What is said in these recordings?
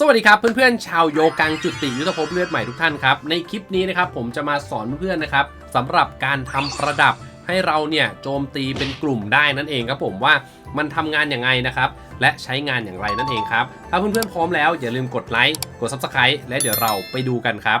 สวัสดีครับเพื่อนๆชาวโยกังจุติยุทธภพเลือดใหม่ทุกท่านครับในคลิปนี้นะครับผมจะมาสอนเพื่อนๆนะครับสำหรับการทำประดับให้เราเนี่ยโจมตีเป็นกลุ่มได้นั่นเองครับผมว่ามันทำงานอย่างไงนะครับและใช้งานอย่างไรนั่นเองครับถ้าเพื่อนๆพร้อมแล้วอย่าลืมกดไลค์กด Subscribe และเดี๋ยวเราไปดูกันครับ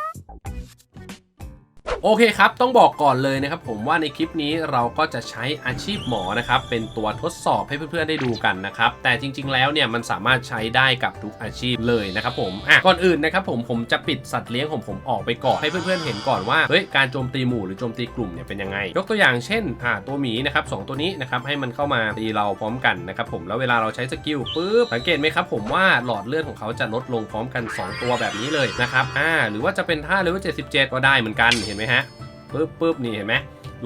โอเคครับ ต้องบอกก่อนเลยนะครับผมว่าในคลิปนี้เราก็จะใช้อาชีพหมอนะครับเป็นตัวทดสอบให้เพื่อนๆได้ดูกันนะครับแต่จริง ๆ แล้วเนี่ยมันสามารถใช้ได้กับทุกอาชีพเลยนะครับผมอะก่อนอื่นนะครับผมผมจะปิดสัตว์เลี้ยงของผมออกไปก่อนให้เพื่อนๆเห็นก่อนว่าเฮ้ยการโจมตีหมู่หรือโจมตีกลุ่มเนี่ยเป็นยังไง ยกตัวอย่างเช่นอ่าตัวหมีนะครับสองตัวนี้นะครับให้มันเข้ามาตีเราพร้อมกันนะครับผมแล้วเวลาเราใช้สกิลปุ๊บสังเกตไหมครับผมว่าหลอดเลือดของเขาจะลดลงพร้อมกัน 2 ตัวแบบนี้เลยนะครับอ่าหรือว่าจะเป็นท่าเลเวล77 ก็ได้เหมือนกันเห็นไหมฮะปึ๊บปึ๊บนี่เห็นไหม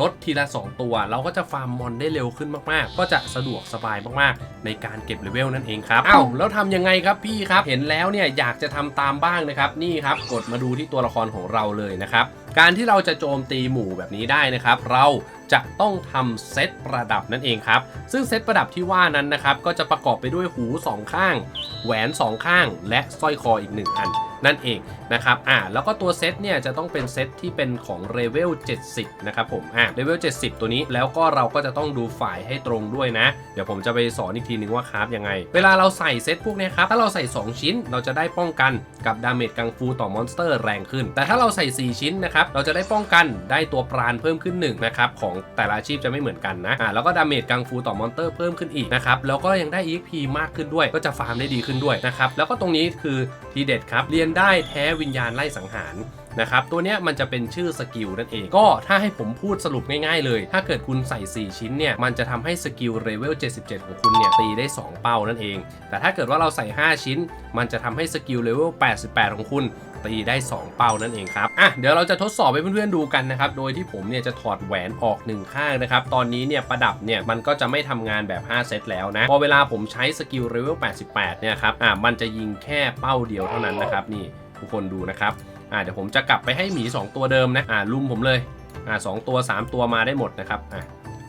ลดทีละ 2 ตัว เราก็จะฟาร์มมอนได้เร็วขึ้นมากๆ ก็จะสะดวกสบายมากๆ ในการเก็บเลเวลนั่นเองครับอ้าวแล้วทำยังไงครับพี่ครับ เห็นแล้วเนี่ยอยากจะทำตามบ้างนะครับ นี่ครับ กดมาดูที่ตัวละครของเราเลยนะครับ การที่เราจะโจมตีหมู่แบบนี้ได้นะครับ เราจะต้องทำเซตประดับนั่นเองครับ ซึ่งเซตประดับที่ว่านั้นนะครับก็จะประกอบไปด้วยหู2ข้าง แหวน 2 ข้าง และสร้อยคออีก 1 อันนั่นเองนะครับอ่าแล้วก็ตัวเซตเนี่ยจะต้องเป็นเซตที่เป็นของเลเวล70 นะครับผมอ่าเลเวล70 ตัวนี้แล้วก็เราก็จะต้องดูฝ่ายให้ตรงด้วยนะ เดี๋ยวผมจะไปสอนอีกทีนึงว่าคราฟยังไง เวลาเราใส่เซตพวกเนี้ยครับถ้าเราใส่ 2 ชิ้นเราจะได้ป้องกันกับดาเมจกังฟูต่อมอนสเตอร์แรงขึ้น แต่ถ้าเราใส่ 4 ชิ้นนะครับเราจะได้ป้องกันได้ตัวปราณเพิ่มขึ้น1นะครับของแต่ละอาชีพจะไม่เหมือนกันนะอ่าแล้วก็ดาเมจกังฟูต่อมอนเตอร์เพิ่มขึ้นอีกนะครับแล้วก็ยังได้ EXP มากขึ้นด้วย ก็จะฟาร์มได้ดีขึ้นด้วยนะครับแล้วก็ตรงนี้คือทีเด็ดครับเรียนได้แท้วิญญาณไล่สังหารนะครับตัวเนี้ยมันจะเป็นชื่อสกิลนั่นเอง ก็ถ้าให้ผมพูดสรุปง่ายๆเลย ถ้าเกิดคุณใส่ 4 ชิ้นเนี่ย มันจะทำให้สกิลเลเวล 77 ของคุณเนี่ย ตีได้ 2 เป้านั่นเอง แต่ถ้าเกิดว่าเราใส่ 5 ชิ้น มันจะทำให้สกิลเลเวล 88 ของคุณ ตีได้ 2 เป้านั่นเองครับอะเดี๋ยวเราจะทดสอบให้เพื่อนๆดูกันนะครับโดยที่ผมเนี่ยจะถอดแหวนออก1ข้างนะครับตอนนี้เนี่ยประดับเนี่ยมันก็จะไม่ทำงานแบบ 5 เซตแล้วนะพอเวลาผมใช้สกิลเลเวล88 เนี่ยครับอะมันจะยิงแค่เป้าเดียวเท่านั้นนะครับนี่ทุกคนดูนะครับอ่าเดี๋ยวผมจะกลับไปให้หมี 2 ตัวเดิมนะอ่าลุมผมเลยอ่าสองตัว 3 ตัวมาได้หมดนะครับอะ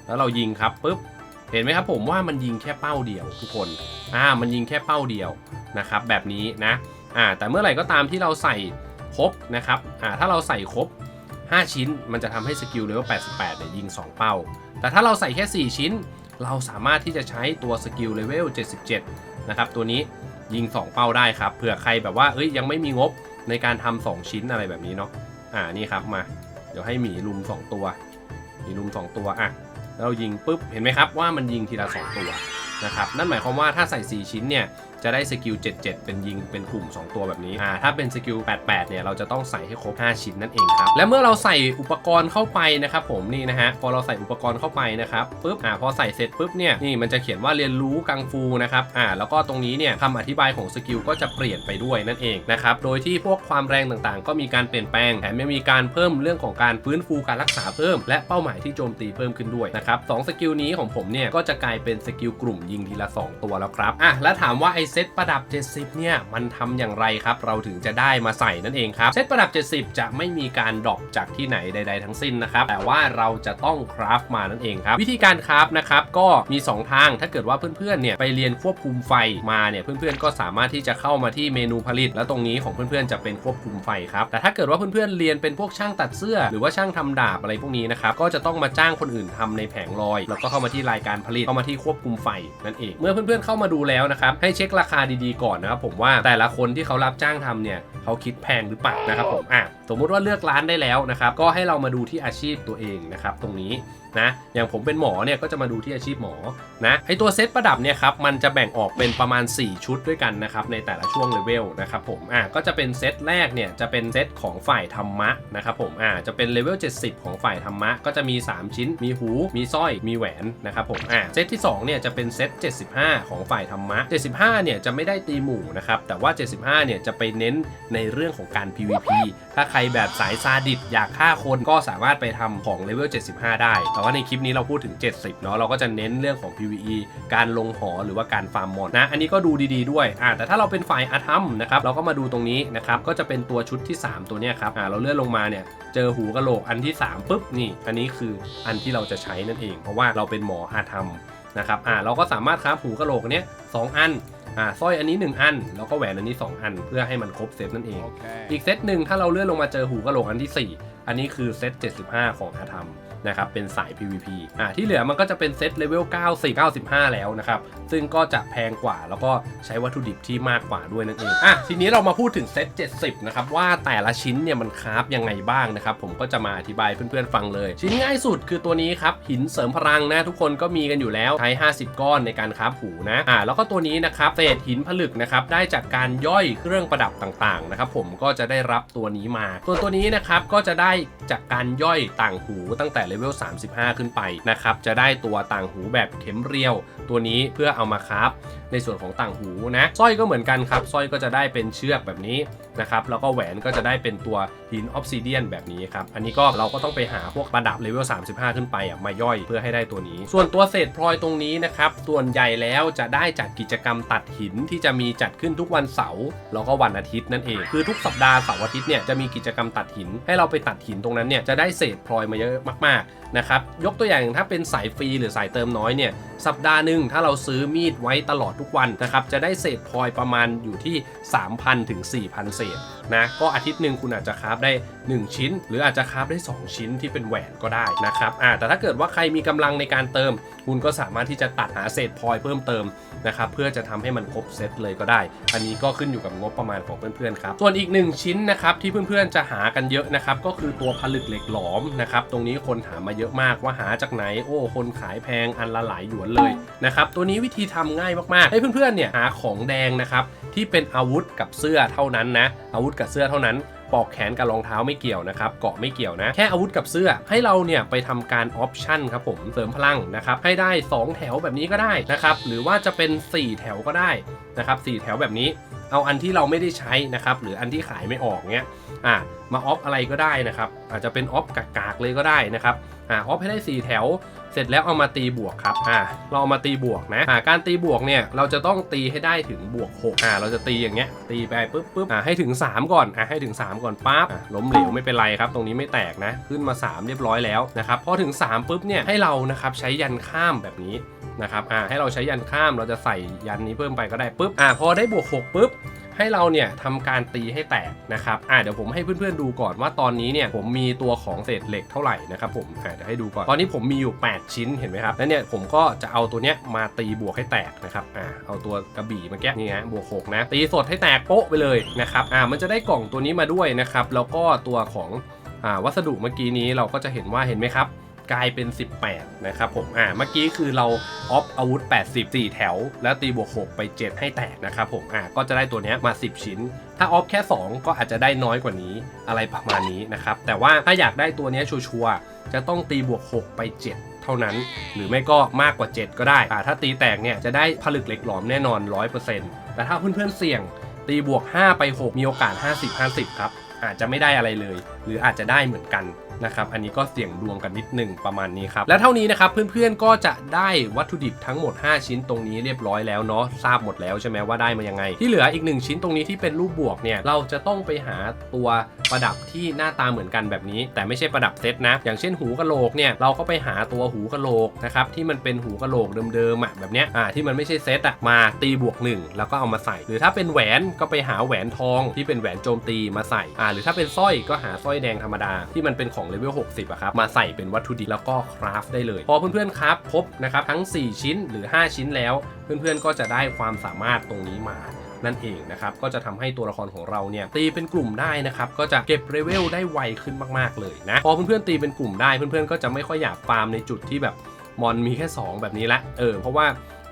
แล้วเรายิงครับปุ๊บเห็นไหมครับผมว่ามันยิงแค่เป้าเดียวทุกคนอ่ามันยิงแค่เป้าเดียวนะครับแบบนี้นะ อ่าแต่เมื่อไหร่ก็ตามที่เราใส่ครบนะครับอ่าถ้าเราใส่ครบ 5 ชิ้น มันจะทำให้สกิลเลเวล88เนี่ยยิง 2 เป้า แต่ถ้าเราใส่แค่ 4 ชิ้น เราสามารถที่จะใช้ตัวสกิลเลเวล77นะครับตัวนี้ยิง 2 เป้าได้ครับเผื่อใครแบบว่าเอ้ยยังไม่มีงบในการทำสองชิ้นอะไรแบบนี้เนาะอ่านี่ครับมา เดี๋ยวให้หมีลุม 2 ตัวหมีลุม 2 ตัวอะแล้วเรายิงปุ๊บเห็นไหมครับว่ามันยิงทีละ 2 ตัวนะครับนั่นหมายความว่าถ้าใส่ 4 ชิ้นเนี่ย จะได้สกิล 77 เป็นยิงเป็นกลุ่ม 2 ตัวแบบนี้อ่าถ้าเป็นสกิล 88 เนี่ยเราจะต้องใส่ให้ครบ 5 ชิ้นนั่นเองครับ และเมื่อเราใส่อุปกรณ์เข้าไปนะครับผมนี่นะฮะพอเราใส่อุปกรณ์เข้าไปนะครับปุ๊บอ่าพอใส่เสร็จปุ๊บเนี่ยนี่มันจะเขียนว่าเรียนรู้กังฟูนะครับอ่าแล้วก็ตรงนี้เนี่ยคำอธิบายของสกิลก็จะเปลี่ยนไปด้วยนั่นเองนะครับโดยที่พวกความแรงต่างๆ ก็มีการเปลี่ยนแปลงแถมยังมีการเพิ่มเรื่องของการฟื้นฟูการรักษาเพิ่ม และเป้าหมายที่โจมตีเพิ่มขึ้นด้วยนะครับสองสกิลนี้ของผมเนี่ยก็จะกลายเป็นสกิลกลุ่มยิงทีละ 2 ตัวแล้วครับอะแล้วถามว่าไอเซตประดับ 70 เนี่ยมันทำอย่างไรครับ เราถึงจะได้มาใส่นั่นเองครับ เซตประดับ 70 จะไม่มีการดรอปจากที่ไหนใด ๆ ทั้งสิ้นนะครับ แต่ว่าเราจะต้องคราฟมานั่นเองครับ วิธีการคราฟนะครับก็มี 2 ทาง ถ้าเกิดว่าเพื่อนๆ เนี่ยไปเรียนควบคุมไฟมาเนี่ยเพื่อนๆ ก็สามารถที่จะเข้ามาที่เมนูผลิต แล้วตรงนี้ของเพื่อนๆ จะเป็นควบคุมไฟครับ แต่ถ้าเกิดว่าเพื่อนๆ เรียนเป็นพวกช่างตัดเสื้อ หรือว่าช่างทำดาบอะไรพวกนี้นะครับ ก็จะต้องมาจ้างคนอื่นทำในแผงลอย แล้วก็เข้ามาที่รายการผลิต เข้ามาที่ควบคุมไฟนั่นเอง เมื่อเพื่อนๆ เข้ามาดูแล้วนะครับ ให้เช็คราคาดีๆก่อนนะครับผมว่าแต่ละคนที่เขารับจ้างทำเนี่ยเขาคิดแพงหรือเปล่านะครับผมอะสมมุติว่าเลือกร้านได้แล้วนะครับก็ให้เรามาดูที่อาชีพตัวเองนะครับตรงนี้ นะอย่างผมเป็นหมอเนี่ยก็จะมาดูที่อาชีพหมอนะไอตัวเซตประดับเนี่ยครับมันจะแบ่งออกเป็นประมาณ 4 ชุดด้วยกันนะครับในแต่ละช่วงเลเวลนะครับผมอะก็จะเป็นเซตแรกเนี่ยจะเป็นเซตของฝ่ายธรรมะนะครับผมอะจะเป็นเลเวล70 ของฝ่ายธรรมะ ก็จะมี 3 ชิ้น มีหู มีสร้อยมีแหวนนะครับผมอะเซตที่2เนี่ยจะเป็นเซต75 ของฝ่ายธรรมะ 75เนี่ยจะไม่ได้ตีหมู่นะครับแต่ว่า 75เนี่ยจะไปเน้นในเรื่องของการ PVP ถ้าใครแบบสายซาดิสอยากฆ่าคนก็สามารถไปทำของเลเวล75 ได้แต่ว่าในคลิปนี้เราพูดถึง 70เนาะเราก็จะเน้นเรื่องของ PVE การลงหอหรือว่าการฟาร์มมอนนะอันนี้ก็ดูดีๆด้วยอ่าแต่ถ้าเราเป็นฝ่ายอาธรรมนะครับเราก็มาดูตรงนี้นะครับก็จะเป็นตัวชุดที่ 3 ตัวเนี้ยครับอ่าเราเลื่อนลงมาเนี่ยเจอหูกะโหลกอันที่3ปุ๊บนี่ อันนี้คืออันที่เราจะใช้นั่นเอง เพราะว่าเราเป็นหมออาธรรมนะครับอ่าเราก็สามารถครับหูกะโหลกอันเนี้ยสองอันอ่าสร้อยอันนี้ 1 อัน แล้วก็แหวนอันนี้ 2 อัน เพื่อให้มันครบเซตนั่นเองอีกเซตหนึ่งถ้าเราเลื่อนลงมาเจอหูกะโหลกอันที่ 4 อันนี้คือเซต75 ของอาธรรม นะครับเป็นสาย PVP อ่าที่เหลือมันก็จะเป็นเซตเลเวล94 95 แล้วนะครับ ซึ่งก็จะแพงกว่าแล้วก็ใช้วัตถุดิบที่มากกว่าด้วยนั่นเองอะทีนี้เรามาพูดถึงเซต70 นะครับ ว่าแต่ละชิ้นเนี่ยมันคราฟยังไงบ้างนะครับ ผมก็จะมาอธิบายเพื่อนๆฟังเลย ชิ้นง่ายสุดคือตัวนี้ครับ หินเสริมพลังนะ ทุกคนก็มีกันอยู่แล้วใช้ 50 ก้อนในการคราฟหูนะอ่าแล้วก็ตัวนี้นะครับเศษหินผลึกนะครับได้จากการย่อยเครื่องประดับต่างๆนะครับผมก็จะได้รับตัวนี้มาส่วนตัวนี้นะครับก็จะได้จากการย่อยต่างหูตั้งแต่เลเลเวล 35 ขึ้นไปนะครับ จะได้ตัวต่างหูแบบเข็มเรียว ตัวนี้เพื่อเอามาคราฟในส่วนของต่างหูนะสร้อยก็เหมือนกันครับสร้อยก็จะได้เป็นเชือกแบบนี้นะครับแล้วก็แหวนก็จะได้เป็นตัวหินออฟซิเดียนแบบนี้ครับอันนี้ก็เราก็ต้องไปหาพวกประดับเลเวล35 ขึ้นไปอะมาย่อยเพื่อให้ได้ตัวนี้ ส่วนตัวเศษพลอยตรงนี้นะครับส่วนใหญ่แล้วจะได้จากกิจกรรมตัดหินที่จะมีจัดขึ้นทุกวันเสาร์แล้วก็วันอาทิตย์นั่นเองคือทุกสัปดาห์เสาร์อาทิตย์เนี่ยจะมีกิจกรรมตัดหิน ให้เราไปตัดหินตรงนั้นเนี่ยจะได้เศษพลอยมาเยอะมากๆนะครับยกตัวอย่างถ้าเป็นสายฟรีหรือสายเติมน้อยเนี่ยสัปดาห์หนึ่งถ้าเราซื้อมีดไว้ตลอดทุกวันนะครับจะได้เศษพลอยประมาณอยู่ที่ 3,000 ถึง 4,000 เศษนะก็อาทิตย์หนึ่งคุณอาจจะคราฟได้ 1 ชิ้น หรืออาจจะคราฟได้ 2 ชิ้นที่เป็นแหวนก็ได้นะครับอ่าแต่ถ้าเกิดว่าใครมีกำลังในการเติม คุณก็สามารถที่จะตัดหาเศษพลอยเพิ่มเติมนะครับเพื่อจะทำให้มันครบเซตเลยก็ได้ อันนี้ก็ขึ้นอยู่กับงบประมาณของเพื่อนๆครับส่วนอีกหนึ่งชิ้นนะครับที่เพื่อนๆจะหากันเยอะนะครับก็คือตัวผลึกเหล็กหลอมนะครับตรงนี้คนถามมาเยอะมากว่าหาจากไหนโอ้คนขายแพงอันละหลายหยวนเลยนะครับตัวนี้วิธีทำง่ายมากๆให้เพื่อนๆเนี่ยหาของแดงนะครับที่เป็นอาวุธกับเสื้อเท่านั้นนะอาวุธกับเสื้อเท่านั้นปอกแขนกับรองเท้าไม่เกี่ยวนะครับ เกาะไม่เกี่ยวนะ แค่อาวุธกับเสื้อ ให้เราเนี่ยไปทำการออปชั่นครับผม เสริมพลังนะครับ ให้ได้ 2 แถวแบบนี้ก็ได้นะครับ หรือว่าจะเป็น 4 แถวก็ได้นะครับ4แถวแบบนี้ เอาอันที่เราไม่ได้ใช้นะครับ หรืออันที่ขายไม่ออกเงี้ย อะมาออฟอะไรก็ได้นะครับ อาจจะเป็นออฟกากๆเลยก็ได้นะครับ อ่าออฟให้ได้4แถว เสร็จแล้วเอามาตีบวกครับอ่าเราเอามาตีบวกนะอ่าการตีบวกเนี่ยเราจะต้องตีให้ได้ถึงบวก6อ่าเราจะตีอย่างเงี้ยตีไปปุ๊บปุ๊บอ่าให้ถึง 3 ก่อนอ่าให้ถึง 3 ก่อนปั๊บล้มเหลวไม่เป็นไรครับ ตรงนี้ไม่แตกนะ ขึ้นมา 3 เรียบร้อยแล้วนะครับพอถึง 3ปุ๊บเนี่ยให้เรานะครับใช้ยันข้ามแบบนี้นะครับอ่าให้เราใช้ยันข้ามเราจะใส่ยันนี้เพิ่มไปก็ได้ปุ๊บอ่าพอได้บวก6ปุ๊บ ให้เราเนี่ยทำการตีให้แตกนะครับอ่าเดี๋ยวผมให้เพื่อนๆดูก่อนว่าตอนนี้เนี่ยผมมีตัวของเศษเหล็กเท่าไหร่นะครับผมอ่าเดี๋ยวให้ดูก่อนตอนนี้ผมมีอยู่ 8 ชิ้นเห็นไหมครับแล้วเนี่ยผมก็จะเอาตัวเนี้ยมาตีบวกให้แตกนะครับอ่าเอาตัวกระบี่เมื่อกี้นี่ฮะบวก6นะตีสดให้แตกโป๊ะไปเลยนะครับอ่ามันจะได้กล่องตัวนี้มาด้วยนะครับแล้วก็ตัวของอ่าวัสดุเมื่อกี้นี้เราก็จะเห็นว่าเห็นไหมครับ กลายเป็น 18 นะครับผม อ่า เมื่อกี้คือเราออฟอาวุธ80 4แถว แล้วตีบวก 6 ไป 7 ให้แตกนะครับผม อ่า ก็จะได้ตัวนี้มา 10 ชิ้น ถ้าออฟแค่ 2 ก็อาจจะได้น้อยกว่านี้อะไรประมาณนี้นะครับ แต่ว่าถ้าอยากได้ตัวนี้ชัวร์จะต้องตีบวก 6 ไป7เท่านั้น หรือไม่ก็มากกว่า 7 ก็ได้อ่าถ้าตีแตกเนี่ยจะได้ผลึกเหล็กหลอมแน่นอน 100%แต่ถ้าเพื่อนๆเสี่ยง ตีบวก 5 ไป 6 มีโอกาส 50-50 ครับ อาจจะไม่ได้อะไรเลย หรืออาจจะได้เหมือนกัน นะครับอันนี้ก็เสี่ยงดวงกันนิดหนึ่งประมาณนี้ครับและเท่านี้นะครับเพื่อนๆก็จะได้วัตถุดิบทั้งหมด 5 ชิ้นตรงนี้เรียบร้อยแล้วเนาะทราบหมดแล้วใช่ไหมว่าได้มายังไง ที่เหลืออีก 1 ชิ้นตรงนี้ที่เป็นรูปบวกเนี่ยเราจะต้องไปหาตัวประดับที่หน้าตาเหมือนกันแบบนี้ แต่ไม่ใช่ประดับเซตนะ อย่างเช่นหูกะโหลกเนี่ยเราก็ไปหาตัวหูกะโหลกนะครับที่มันเป็นหูกะโหลกเดิมๆอะแบบเนี้ยอ่าที่มันไม่ใช่เซตอะมาตีบวก 1 แล้วก็เอามาใส่ หรือถ้าเป็นแหวนก็ไปหาแหวนทองที่เป็นแหวนโจมตีมาใส่อ่าหรือถ้าเป็นสร้อยก็หาสร้อยแดงธรรมดาที่มันเป็นของเลเวล60อะครับมาใส่เป็นวัตถุดิบแล้วก็คราฟได้เลย พอเพื่อนๆคราฟครบนะครับทั้ง 4 ชิ้นหรือ 5 ชิ้นแล้ว เพื่อนๆก็จะได้ความสามารถตรงนี้มานั่นเองนะครับ ก็จะทำให้ตัวละครของเราเนี่ยตีเป็นกลุ่มได้นะครับ ก็จะเก็บเลเวลได้ไวขึ้นมากๆเลยนะ พอเพื่อนๆตีเป็นกลุ่มได้ เพื่อนๆก็จะไม่ค่อยอยากฟาร์มในจุดที่แบบมอนมีแค่ 2 แบบนี้ละ เออ เพราะว่า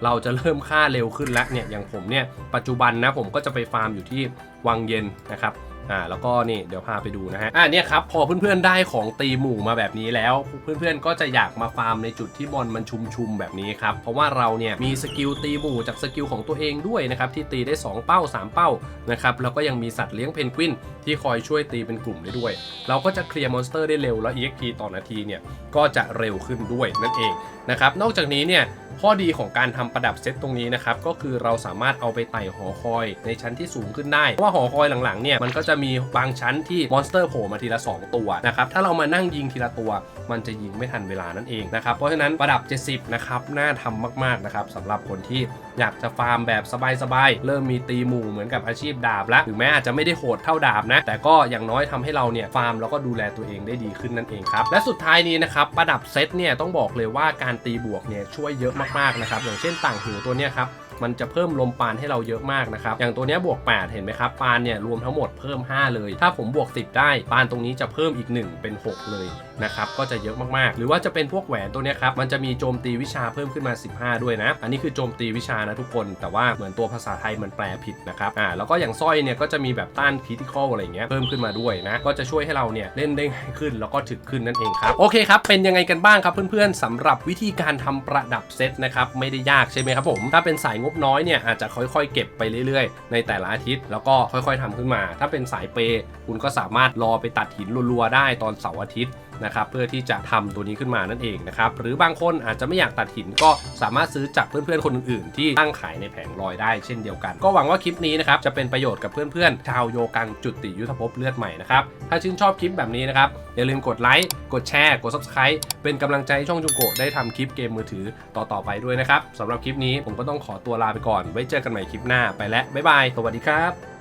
เราจะเริ่มฆ่าเร็วขึ้นแล้วเนี่ย อย่างผมเนี่ย ปัจจุบันนะผมก็จะไปฟาร์มอยู่ที่วังเย็นนะครับ อ่าแล้วก็นี่เดี๋ยวพาไปดูนะฮะอ่าเนี่ยครับพอเพื่อนๆได้ของตีหมู่มาแบบนี้แล้ว เพื่อนๆก็จะอยากมาฟาร์มในจุดที่บอลมันชุมๆแบบนี้ครับเพราะว่าเราเนี่ยมีสกิลตีหมู่จากสกิลของตัวเองด้วยนะครับที่ตีได้ 2 เป้า 3 เป้านะครับแล้วก็ยังมีสัตว์เลี้ยงเพนกวินที่คอยช่วยตีเป็นกลุ่มได้ด้วย เราก็จะเคลียร์มอนสเตอร์ได้เร็วแล้ว EXP ต่อนาทีเนี่ยก็จะเร็วขึ้นด้วยนั่นเองนะครับนอกจากนี้เนี่ยข้อดีของการทำประดับเซตตรงนี้นะครับก็คือเราสามารถเอาไปไต่หอคอยในชั้นที่สูงขึ้นได้เพราะว่าหอคอยหลังๆเนี่ยมันก็จะะมีบางชั้นที่มอนสเตอร์โผล่มาทีละ 2 ตัวนะครับถ้าเรามานั่งยิงทีละตัว มันจะยิงไม่ทันเวลานั่นเองนะครับเพราะฉะนั้นประดับ 70 นะครับน่าทำมากๆนะครับสำหรับคนที่อยากจะฟาร์มแบบสบายๆ เริ่มมีตีหมู่เหมือนกับอาชีพดาบล้วถึงแม้อาจจะไม่ได้โหดเท่าดาบนะ แต่ก็อย่างน้อยทำให้เราเนี่ยฟาร์มแล้วก็ดูแลตัวเองได้ดีขึ้นนั่นเองครับ และสุดท้ายนี้นะครับ ประดับเซตเนี่ยต้องบอกเลยว่าการตีบวกเนี่ยช่วยเยอะมากๆนะครับ อย่างเช่นต่างหูตัวเนี้ยครับ มันจะเพิ่มลมปานให้เราเยอะมากนะครับอย่างตัวนี้บวก 8 เห็นไหมครับปานเนี่ยรวมทั้งหมดเพิ่ม 5 เลย ถ้าผมบวก 10 ได้ปานตรงนี้จะเพิ่มอีก 1 เป็น 6 เลยนะครับก็จะเยอะมากๆ หรือว่าจะเป็นพวกแหวนตัวนี้ครับมันจะมีโจมตีวิชาเพิ่มขึ้นมา 15 ด้วยนะ อันนี้คือโจมตีวิชานะทุกคน แต่ว่าเหมือนตัวภาษาไทยมันแปลผิดนะครับอ่าแล้วก็อย่างสร้อยเนี่ยก็จะมีแบบต้านคริติคอลอะไรเงี้ยเพิ่มขึ้นมาด้วยนะก็จะช่วยให้เราเนี่ยเล่นได้ง่ายขึ้นแล้วก็ถึกขึ้นนั่นเองครับโอเคครับเป็นยังไงกันบ้างครับเพื่อนๆสำหรับวิธีการทำประดับเซตนะครับไม่ได้ยากใช่ไหมครับผมถ้าเป็นสายงบน้อยเนี่ยอาจจะค่อยๆ เก็บไปเรื่อยๆ ในแต่ละอาทิตย์ แล้วก็ค่อยๆทำขึ้นมา ถ้าเป็นสายเปย์คุณก็สามารถรอไปตัดหินรัวๆได้ตอนเสาร์อาทิตย์ นะครับเพื่อที่จะทำตัวนี้ขึ้นมานั่นเองนะครับหรือบางคนอาจจะไม่อยากตัดหินก็สามารถซื้อจากเพื่อนๆคนอื่นๆ ที่ตั้งขายในแผงลอยได้เช่นเดียวกัน ก็หวังว่าคลิปนี้นะครับจะเป็นประโยชน์กับเพื่อนๆชาวโยกังจุติยุทธภพเลือดใหม่นะครับถ้าชื่นชอบคลิปแบบนี้นะครับอย่าลืมกดไลค์กดแชร์กด subscribe เป็นกำลังใจช่องจุงโกะได้ทำคลิปเกมมือถือต่อๆไปด้วยนะครับสำหรับคลิปนี้ผมก็ต้องขอตัวลาไปก่อน ไว้เจอกันใหม่คลิปหน้าไปแล้วบ๊ายบายสวัสดีครับ